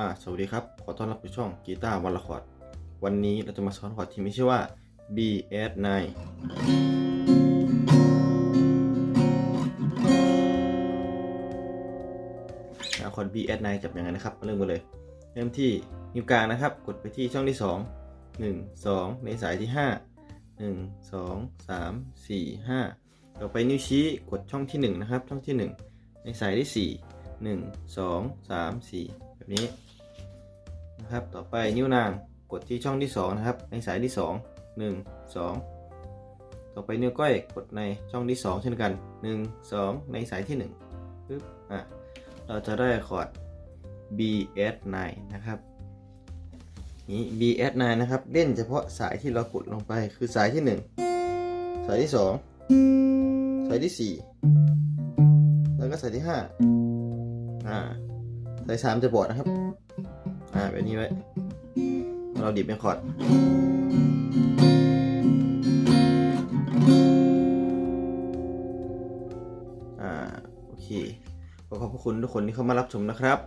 อ่าสวัสดีครับ ขอต้อนรับสู่ช่องกีตาร์วันละคอร์ดวันนี้เราจะมาสอนคอร์ดที่มีชื่อว่า BS9 คอร์ด BS9 จับยังไงนะครับมาเริ่มกันเลย เริ่มที่นิ้วกลางนะครับ กดไปที่ช่องที่ 2 1 2 ในสายที่ 5 1 2 3 4 5 ต่อไปนิ้วชี้กดช่องที่ 1 นะครับ ช่องที่ 1 ในสายที่ 4 1 2 3 4แบบนี้ นะครับ ต่อไปนิ้วนางกดที่ช่องที่ 2 นะครับ ในสายที่ 2 1 2 ต่อไปนิ้วก้อยกดในช่องที่ 2 เช่นกัน 1 2 ในสายที่1ปึ๊บอะเราจะได้คอร์ด BS9 นะครับนี้ BS9 นะครับ เล่นเฉพาะสายที่เรากดลงไปคือสายที่ 1 สายที่ 2 สายที่ 4 แล้วก็สายที่5อ่าสาย3จะบอดนะครับ อ่าแบบนี้ไว้ เราดิบเป็นคอร์ดอ่าโอเคขอขอบคุณทุกคนที่เข้ามารับชมนะครับ